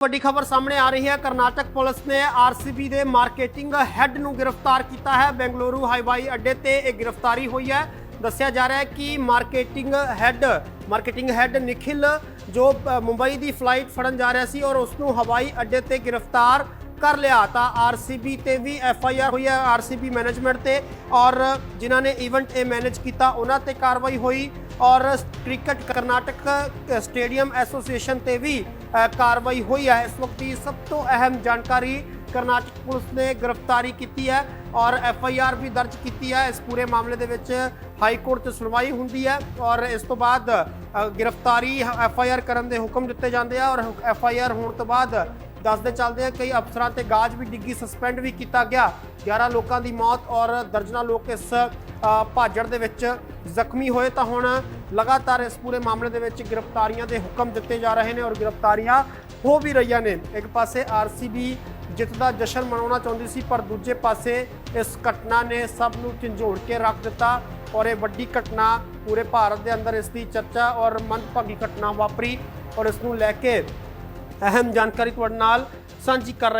ਵੱਡੀ ਖਬਰ ਸਾਹਮਣੇ ਆ ਰਹੀ ਹੈ। ਕਰਨਾਟਕ ਪੁਲਿਸ ਨੇ ਆਰਸੀਬੀ ਦੇ ਮਾਰਕੀਟਿੰਗ ਹੈੱਡ ਨੂੰ ਗ੍ਰਿਫਤਾਰ ਕੀਤਾ ਹੈ। ਬੈਂਗਲੁਰੂ ਹਵਾਈ ਅੱਡੇ ਤੇ ਇਹ ਗ੍ਰਿਫਤਾਰੀ ਹੋਈ ਹੈ। ਦੱਸਿਆ ਜਾ ਰਿਹਾ ਹੈ ਕਿ marketing head marketing head Nikhil ਜੋ ਮੁੰਬਈ ਦੀ ਫਲਾਈਟ ਫੜਨ ਜਾ ਰਿਹਾ ਸੀ ਔਰ ਉਸ ਨੂੰ ਹਵਾਈ ਅੱਡੇ ਤੇ ਗ੍ਰਿਫਤਾਰ ਕਰ ਲਿਆ, ਤਾਂ ਆਰਸੀਬੀ ਤੇ ਵੀ ਐਫ ਆਈ ਆਰ ਹੋਈ ਹੈ, ਆਰਸੀਬੀ ਮੈਨੇਜਮੈਂਟ ਤੇ ਔਰ ਜਿਨ੍ਹਾਂ ਨੇ ਇਵੈਂਟ ਇਹ ਮੈਨੇਜ ਕੀਤਾ, ਉਹਨਾਂ ਤੇ ਕਾਰਵਾਈ ਹੋਈ। ਔਰ ਕ੍ਰਿਕਟ ਕਰਨਾਟਕ ਸਟੇਡੀਅਮ ਐਸੋਸੀਏਸ਼ਨ ਤੇ ਵੀ ਕਾਰਵਾਈ ਹੋਈ ਹੈ। ਇਸ ਵਕਤ ਦੀ ਸਭ ਤੋਂ ਅਹਿਮ ਜਾਣਕਾਰੀ ਕਰਨਾਟਕ ਪੁਲਿਸ ਨੇ ਗ੍ਰਿਫਤਾਰੀ ਕੀਤੀ ਹੈ ਔਰ ਐਫ ਆਈ ਆਰ ਵੀ ਦਰਜ ਕੀਤੀ ਹੈ। ਇਸ ਪੂਰੇ ਮਾਮਲੇ ਦੇ ਵਿੱਚ ਹਾਈ ਕੋਰਟ 'ਚ ਸੁਣਵਾਈ ਹੁੰਦੀ ਹੈ ਔਰ ਇਸ ਤੋਂ ਬਾਅਦ ਗ੍ਰਿਫਤਾਰੀ ਐਫ ਆਈ ਆਰ ਕਰਨ ਦੇ ਹੁਕਮ ਦਿੱਤੇ ਜਾਂਦੇ ਆ ਔਰ ਐਫ ਆਈ ਆਰ ਹੋਣ ਤੋਂ ਬਾਅਦ ਦੱਸਦੇ ਚੱਲਦੇ ਆ ਕਈ ਅਫਸਰਾਂ ਤੇ ਗਾਜ ਵੀ ਡਿੱਗੀ ਸਸਪੈਂਡ ਵੀ ਕੀਤਾ ਗਿਆ। 11 ਲੋਕਾਂ ਦੀ ਮੌਤ ਔਰ ਦਰਜਨਾਂ ਲੋਕ ਇਸ ਭਾਜੜ ਦੇ ਵਿੱਚ ਜ਼ਖਮੀ ਹੋਏ। ਤਾਂ ਹੁਣ ਲਗਾਤਾਰ ਇਸ ਪੂਰੇ ਮਾਮਲੇ ਦੇ ਵਿੱਚ ਗ੍ਰਿਫਤਾਰੀਆਂ ਦੇ ਹੁਕਮ ਦਿੱਤੇ ਜਾ ਰਹੇ ਨੇ ਔਰ ਗ੍ਰਿਫਤਾਰੀਆਂ ਹੋ ਵੀ ਰਹੀਆਂ ਨੇ। ਇੱਕ ਪਾਸੇ ਆਰਸੀਬੀ ਜਿੱਤ ਦਾ ਜਸ਼ਨ ਮਨਾਉਣਾ ਚਾਹੁੰਦੀ ਸੀ, ਪਰ ਦੂਜੇ ਪਾਸੇ ਇਸ ਘਟਨਾ ਨੇ ਸਭ ਨੂੰ ਝੰਜੋੜ ਕੇ ਰੱਖ ਦਿੱਤਾ ਔਰ ਇਹ ਵੱਡੀ ਘਟਨਾ ਪੂਰੇ ਭਾਰਤ ਦੇ ਅੰਦਰ ਇਸ ਦੀ ਚਰਚਾ ਔਰ ਮੰਦਭਾਗੀ ਘਟਨਾ ਵਾਪਰੀ ਔਰ ਇਸ ਨੂੰ ਲੈ ਕੇ ਅਹਿਮ ਜਾਣਕਾਰੀ ਤੁਹਾਡੇ ਨਾਲ ਸਾਂਝੀ ਕਰ ਰਹੇ